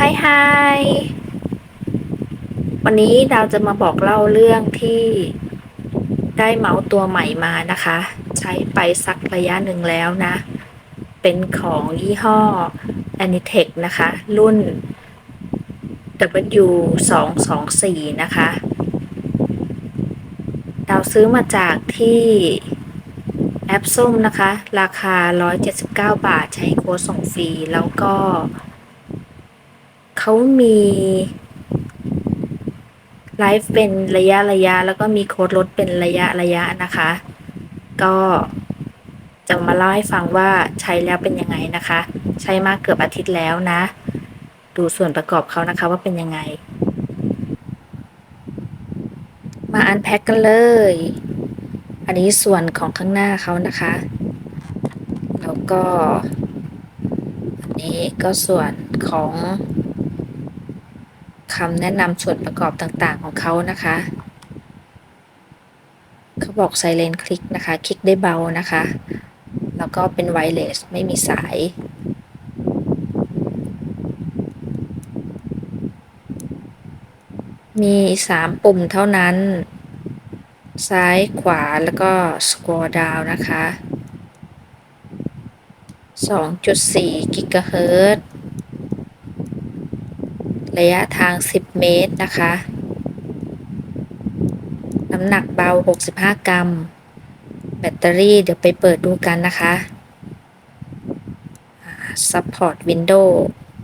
ฮายฮวันนี้ดาวจะมาบอกเล่าเรื่องที่ได้เมาส์ตัวใหม่มานะคะ ใช้ไปสักระยะหนึ่งแล้วนะ เป็นของยี่ห้อ Anitech นะคะ รุ่น W 2 2 4 นะคะ ดาวซื้อมาจากที่แอปส้มนะคะ ราคา 179 บาท ใช้โค้ดส่งฟรี แล้วก็ เขามีไลฟ์เป็นระยะระยะ แล้วก็มีโค้ดลดเป็นระยะระยะนะคะ ก็จะมาเล่าให้ฟังว่าใช้แล้วเป็นยังไงนะคะ ใช้มาเกือบอาทิตย์แล้วนะ ดูส่วนประกอบเขานะคะว่าเป็นยังไง มาอันแพ็กกันเลย อันนี้ส่วนของข้างหน้าเขานะคะ แล้วก็ อันนี้ก็ส่วนของำแนะนำส่วนประกอบต่างๆของเขานะคะเขาบอก Silent Click นะคะ คลิกได้เบานะคะ แล้วก็เป็นไวเลสไม่มีสายมี3ปุ่มเท่านั้น ซ้ายขวาแล้วก็ scroll down นะคะ 2.4กิกะเฮิรตซ์ ระยะทาง 10 เมตรนะคะ น้ำหนักเบา 65 กรัม แบตเตอรี่เดี๋ยวไปเปิดดูกันนะคะ Support Windows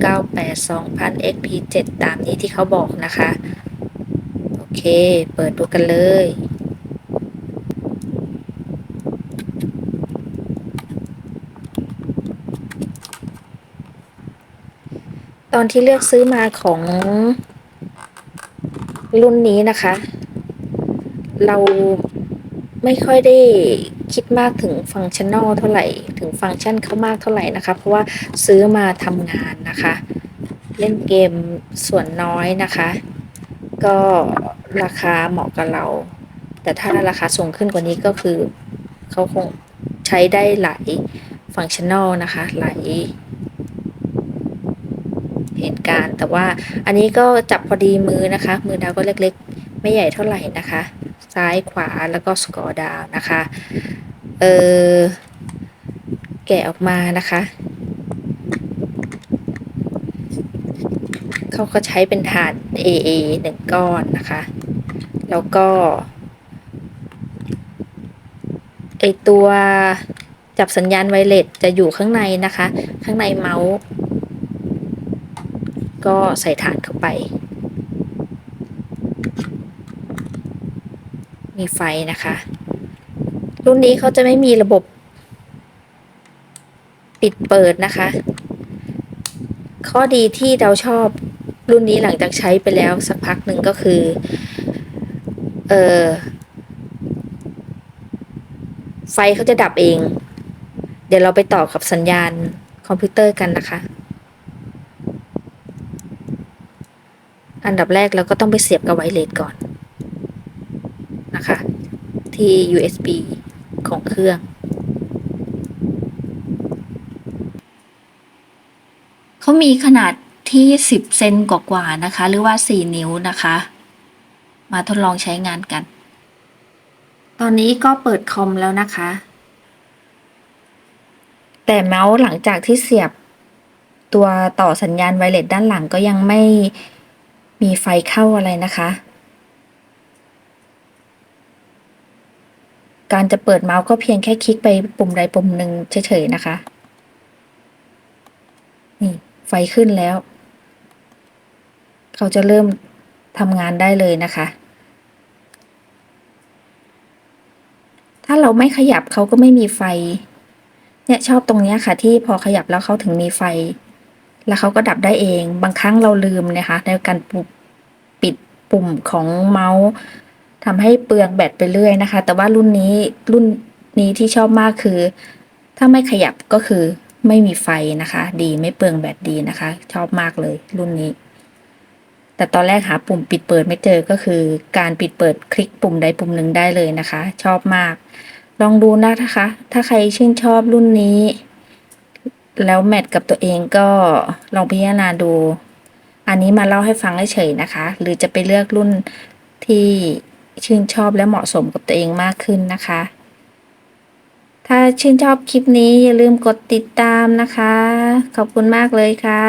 98 2000 XP7 ตามนี้ที่เขาบอกนะคะ โอเค เปิดดูกันเลย ตอนที่เลือกซื้อมาของรุ่นนี้นะคะ เราไม่ค่อยได้คิดมากถึงฟังก์ชันนอลเท่าไหร่ ถึงฟังก์ชันเขามากเท่าไหร่นะคะ เพราะว่าซื้อมาทำงานนะคะ เล่นเกมส่วนน้อยนะคะ ก็ราคาเหมาะกับเรา แต่ถ้าราคาสูงขึ้นกว่านี้ก็คือเขาคงใช้ได้หลายฟังก์ชันนอลนะคะ หลาย เหตุการณ์ แต่ว่าอันนี้ก็จับพอดีมือนะคะ มือดาวก็เล็กๆ ไม่ใหญ่เท่าไหร่นะคะ ซ้ายขวาแล้วก็สกอร์ดาวนะคะเออแกะออกมานะคะเขาก็ใช้เป็นฐาน AA หนึ่งก้อนนะคะ แล้วก็ไอตัวจับสัญญาณไวเลสจะอยู่ข้างในนะคะ ข้างในเมาส์ ก็ใส่ฐานเข้าไป มีไฟนะคะ รุ่นนี้เขาจะไม่มีระบบปิดเปิดนะคะ ข้อดีที่เราชอบรุ่นนี้หลังจากใช้ไปแล้วสักพักหนึ่งก็คือ เออไฟเขาจะดับเอง เดี๋ยวเราไปต่อกับสัญญาณคอมพิวเตอร์กันนะคะ อันดับแรกเราก็ต้องไปเสียบกับไวเลสก่อนนะคะ ที่ USB ของเครื่อง เขามีขนาดที่ 10 เซนกว่าๆนะคะ หรือว่า 4 นิ้วนะคะ มาทดลองใช้งานกัน ตอนนี้ก็เปิดคอมแล้วนะคะ แต่เมาส์หลังจากที่เสียบตัวต่อสัญญาณไวเลสด้านหลังก็ยังไม่ มีไฟเข้าอะไรนะคะ การจะเปิดเมาส์ก็เพียงแค่คลิกไปปุ่มใดปุ่มหนึ่งเฉยๆนะคะ นี่ไฟขึ้นแล้ว เขาจะเริ่มทำงานได้เลยนะคะ ถ้าเราไม่ขยับเขาก็ไม่มีไฟ เนี่ยชอบตรงเนี้ยค่ะที่พอขยับแล้วเขาถึงมีไฟ แล้วเขาก็ดับได้เอง บางครั้งเราลืมนะคะในการปิดปุ่มของเมาส์ทำให้เปลืองแบตไปเรื่อยนะคะ แต่ว่ารุ่นนี้รุ่นนี้ที่ชอบมากคือ ถ้าไม่ขยับก็คือไม่มีไฟนะคะ ดีไม่เปลืองแบตดีนะคะ ชอบมากเลย รุ่นนี้ แต่ตอนแรกหาปุ่มปิดเปิดไม่เจอก็คือ การปิดเปิดคลิกปุ่มใดปุ่มหนึ่งได้เลยนะคะ ชอบมาก ลองดูนะคะ ถ้าใครชื่นชอบรุ่นนี้ แล้วแมทกับตัวเองก็ลองพิจารณาดู อันนี้มาเล่าให้ฟังเฉยๆนะคะ หรือจะไปเลือกรุ่นที่ชื่นชอบและเหมาะสมกับตัวเองมากขึ้นนะคะ ถ้าชื่นชอบคลิปนี้อย่าลืมกดติดตามนะคะ ขอบคุณมากเลยค่ะ